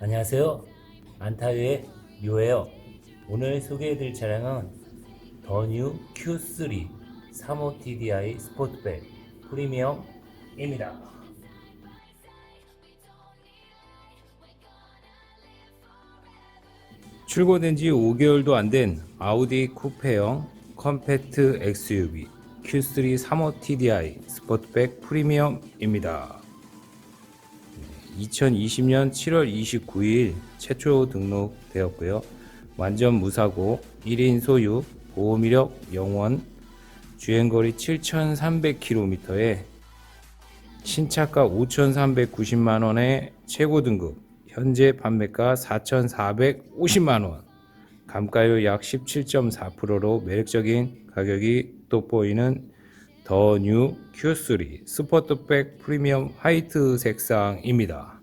안녕하세요. 안타유의 유예요. 오늘 소개해드릴 차량은 더뉴 Q3 35 TDI 스포트백 프리미엄입니다. 출고된 지 5개월도 안 된 아우디 쿠페형 컴팩트 XUV Q3 35 TDI 스포트백 프리미엄입니다. 2020년 7월 29일 최초 등록되었고요. 완전 무사고 1인 소유 보호미력 영원 주행거리 7,300km에 신차가 5,390만원의 최고 등급 현재 판매가 4,450만 원 감가율 약 17.4%로 매력적인 가격이 돋보이는 더 뉴 Q3 스포트백 프리미엄 화이트 색상입니다.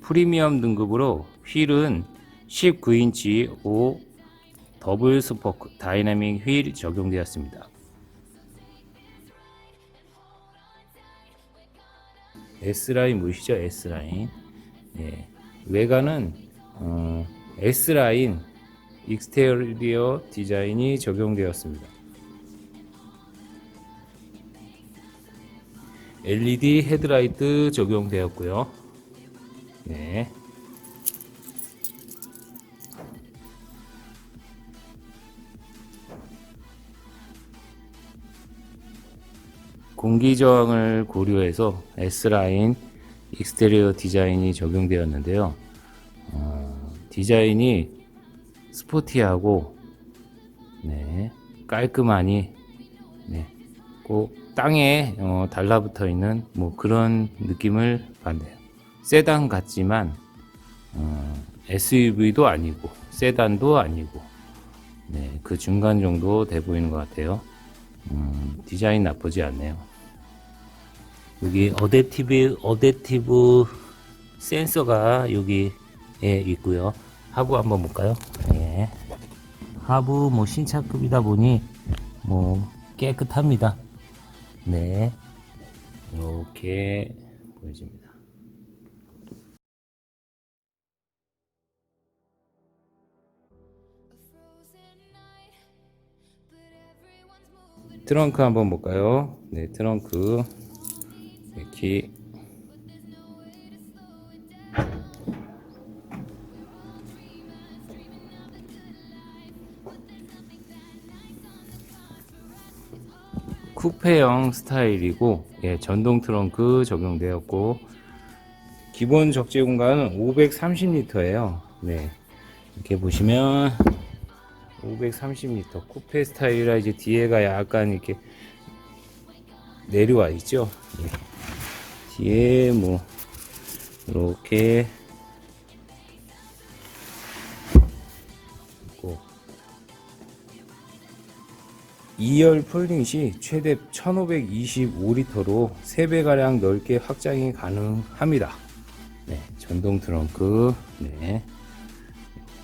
프리미엄 등급으로 휠은 19인치 5 더블 스포크 다이나믹 휠 적용되었습니다. S라인 보이시죠? S라인. 예. 외관은 어, S라인 익스테리어 디자인이 적용되었습니다. LED 헤드라이트 적용되었고요. 네. 공기 저항을 고려해서 S라인 익스테리어 디자인이 적용되었는데요. 어, 디자인이 스포티하고 네, 깔끔하니 네, 꼭 땅에 어, 달라붙어 있는 뭐 그런 느낌을 받네요. 세단 같지만 어, SUV도 아니고 세단도 아니고 네, 그 중간 정도 돼 보이는 것 같아요. 음, 디자인 나쁘지 않네요. 여기 어댑티브 어댑티브 센서가 여기에 있고요. 하부 한번 볼까요? 예. 하부 뭐 신차급이다 보니 뭐 깨끗합니다. 네. 이렇게 보여집니다. 트렁크 한번 볼까요? 네, 트렁크 네, 키 쿠페형 스타일이고 예, 전동 트렁크 적용되었고 기본 적재 공간은 530리터예요. 네. 이렇게 보시면 530리터 쿠페 스타일이라 이제 뒤에가 약간 이렇게 내려와 있죠. 예. 뒤에 뭐 이렇게. 있고. 2열 폴딩 시 최대 1525리터로 3배가량 넓게 확장이 가능합니다. 네, 전동 트렁크, 네,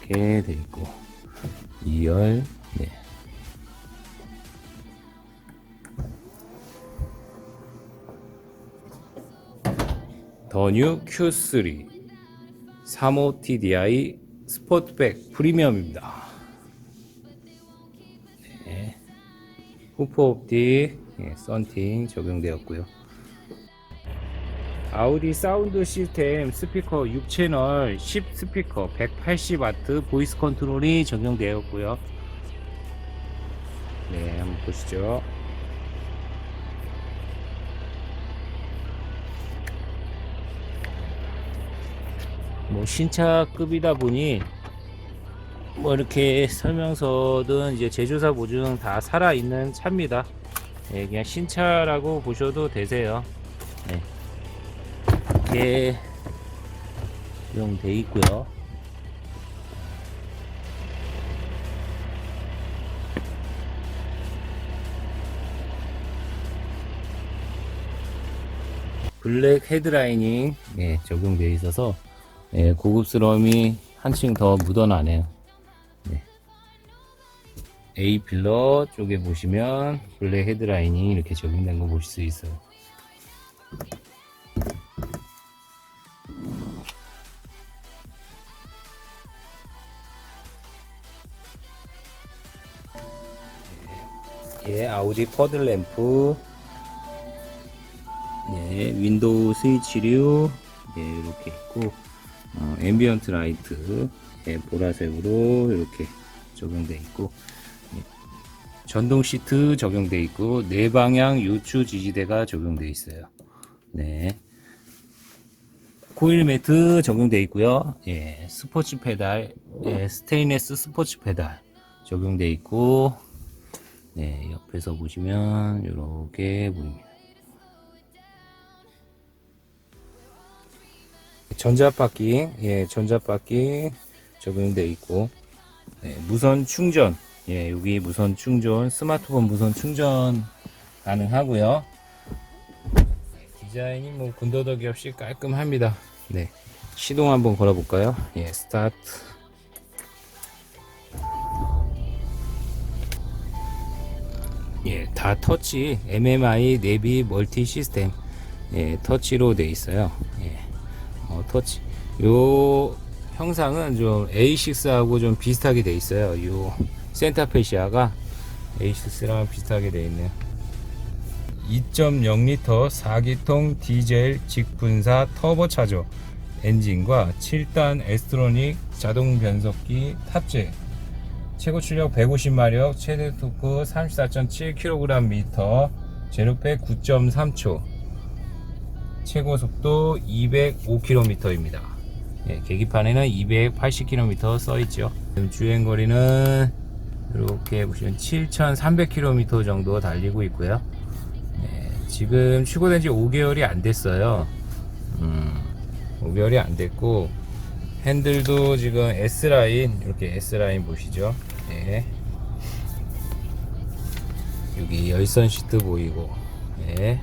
이렇게 돼 있고, 2열, 더뉴 Q3 35 TDI 스포트백 프리미엄입니다. 네. 후프 옵틱, 예, 썬팅 적용되었고요. 아우디 사운드 시스템 스피커 6채널 10 스피커 180W 보이스 컨트롤이 적용되었고요. 네, 한번 보시죠. 신차급이다 보니 뭐 이렇게 설명서든 이제 제조사 보증 다 살아 있는 차입니다. 예, 그냥 신차라고 보셔도 되세요. 네. 이렇게 사용돼 있고요. 블랙 헤드라이닝 예, 적용되어 있어서 예, 고급스러움이 한층 더 묻어나네요. 네. A 필러 쪽에 보시면 블랙 헤드라이닝 이렇게 적용된 거 보실 수 있어요. 예, 아우디 퍼드 램프, 예, 윈도우 스위치류, 예, 이렇게 있고, 어, 앰비언트 라이트, 예, 보라색으로 이렇게 적용돼 있고, 예, 전동 시트 적용돼 있고, 네 방향 요추 지지대가 적용돼 있어요. 네. 코일 매트 적용돼 있고요. 예, 스포츠 페달, 예, 스테인레스 스포츠 페달 적용돼 있고, 네, 옆에서 보시면 이렇게 보입니다. 전자바퀴, 예, 전자바퀴 적용되어 있고, 네, 무선 충전, 예, 여기 무선 충전, 스마트폰 무선 충전 가능하고요. 디자인이 뭐 군더더기 없이 깔끔합니다. 네, 시동 한번 걸어볼까요? 예, 스타트. 예, 다 터치, MMI 내비 멀티 시스템, 예, 터치로 돼 있어요. 예, 어, 터치. 요 형상은 좀 A6하고 좀 비슷하게 돼 있어요. 요 센터페시아가 A6랑 비슷하게 돼 있네요. 2.0L 4기통 디젤 직분사 터보차저 엔진과 7단 에스트로닉 자동 변속기 탑재 최고 출력 150마력, 최대 토크 34.7kgm, 제로백 9.3초, 최고 속도 205km입니다. 예, 계기판에는 280km 써 있죠. 지금 주행 거리는 이렇게 보시면 7,300km 정도 달리고 있고요. 예, 지금 출고된 지 5개월이 안 됐어요. 음, 5개월이 안 됐고 핸들도 지금 S라인 이렇게 S라인 보시죠 예. 여기 열선 시트 보이고 예.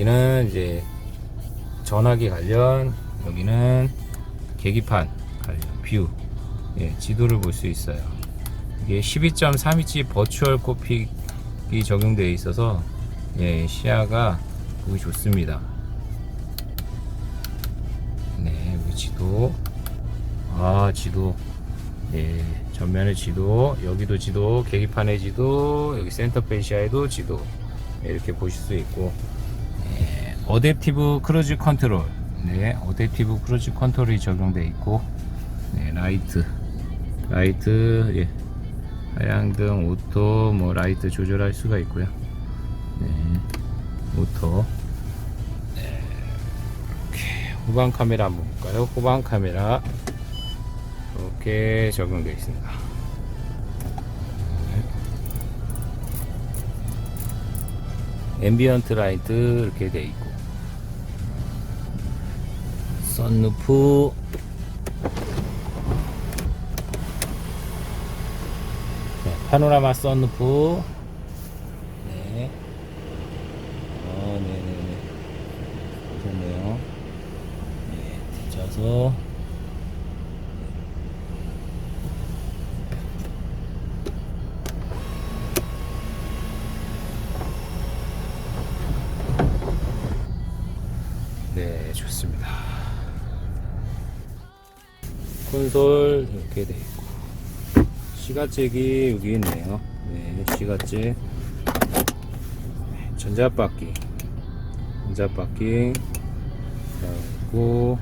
여기는 이제 전화기 관련 여기는 계기판 관련 뷰. 예, 지도를 볼 수 있어요. 이게 12.3인치 버추얼 코픽이 적용되어 있어서 예, 시야가 보기 좋습니다. 네, 여기 지도. 아, 지도. 예, 전면의 지도, 여기도 지도, 계기판의 지도, 여기 센터 페시아에도 지도. 예, 이렇게 보실 수 있고, 예, 어댑티브 크루즈 컨트롤. 네, 어댑티브 크루즈 컨트롤이 적용되어 있고, 네, 라이트. 라이트, 예. 하향등, 오토, 뭐, 라이트 조절할 수가 있고요. 네, 오토. 후방 카메라 한번 볼까요? 후방 카메라 이렇게 적용되어 있습니다. 앰비언트 라이트 이렇게 되어 있고 썬루프 네, 파노라마 썬루프 네. 어, 네네네. 보셨네요. 네, 뒤져서 네, 좋습니다. 콘솔 이렇게 돼 있고. 시가잭이 여기 있네요. 네, 시가잭. 전자바퀴 전자바퀴 있고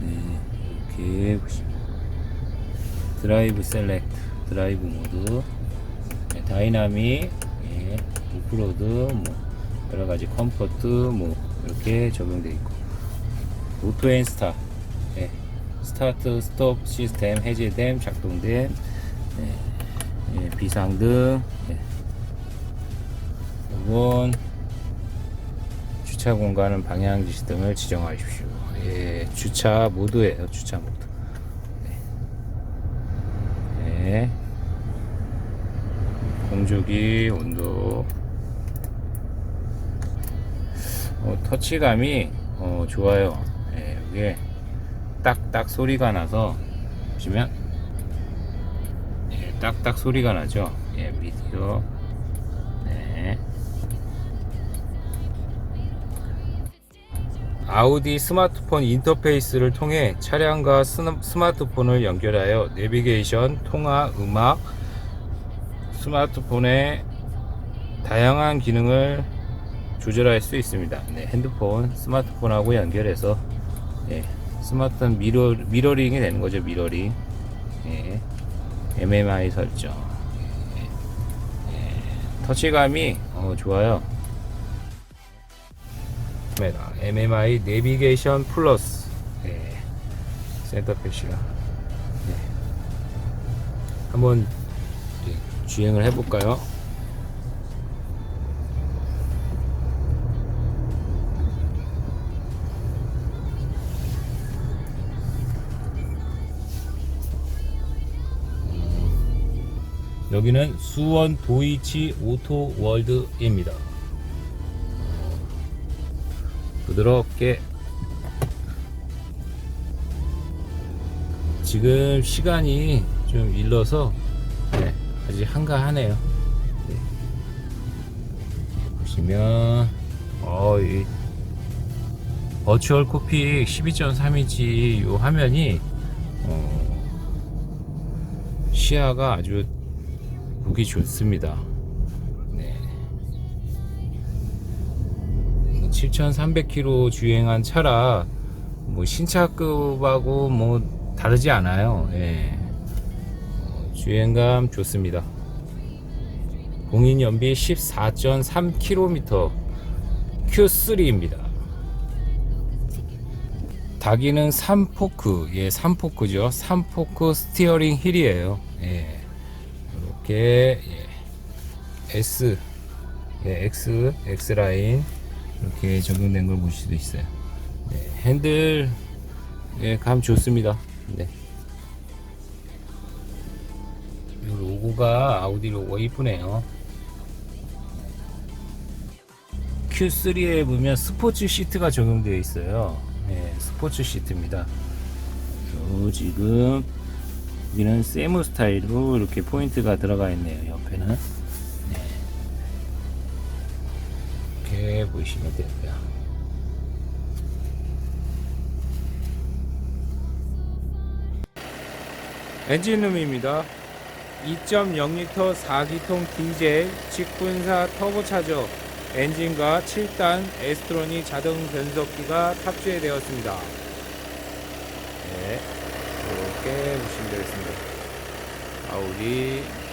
네, 이렇게 보시면 드라이브 셀렉트 드라이브 모드. 네, 다이나믹 예, 오프로드 뭐 여러가지 컴포트 뭐 이렇게 적용되어 있고. 오토 앤 스타. 예, 스타트 스톱 시스템 해제됨 작동됨 예, 예, 비상등 예. 이건 주차 공간은 방향 지시 등을 지정하십시오. 예, 주차 모드예요. 주차 모드. 네. 네. 공조기 온도. 어, 터치감이 어, 좋아요. 예, 이게 딱딱 소리가 나서 보시면 예, 딱딱 소리가 나죠. 예, 미디어 네. 아우디 스마트폰 인터페이스를 통해 차량과 스마트폰을 연결하여 내비게이션, 통화, 음악, 스마트폰의 다양한 기능을 조절할 수 있습니다. 네, 핸드폰, 스마트폰하고 연결해서 예, 스마트폰 미러, 미러링이 되는 거죠. 미러링. 예, MMI 설정. 예, 예, 터치감이 어, 좋아요. 카메라 MMI 내비게이션 플러스 예, 센터 패시가 예. 한번 예, 주행을 해볼까요? 여기는 수원 도이치 오토 월드입니다. 부드럽게 지금 시간이 좀 일러서 네, 아직 한가하네요. 네. 보시면 어, 이 버추얼 코픽 12.3인치 이 화면이 어, 시야가 아주 보기 좋습니다. 네. 7,300km 주행한 차라 뭐 신차급하고 뭐 다르지 않아요. 예. 어, 주행감 좋습니다. 공인 연비 14.3km Q3입니다. 다기는 3포크, 예, 3포크죠. 3포크 스티어링 힐이에요. 예. 이렇게 예. S, 예, X, X 라인 이렇게 적용된 걸 보실 수 있어요. 네, 핸들 예, 감 좋습니다. 네. 이 로고가 아우디 로고가 이쁘네요. Q3에 보면 스포츠 시트가 적용되어 있어요. 네, 스포츠 시트입니다. 요 지금 여기는 세무 스타일로 이렇게 포인트가 들어가 있네요. 옆에는 네. 이렇게 보시면 되고요. 엔진룸입니다. 2.0L 4기통 디젤 직분사 터보차저 엔진과 7단 에스트로닉 자동 변속기가 탑재되었습니다. 네, 이렇게 보시면 되겠습니다. 아우디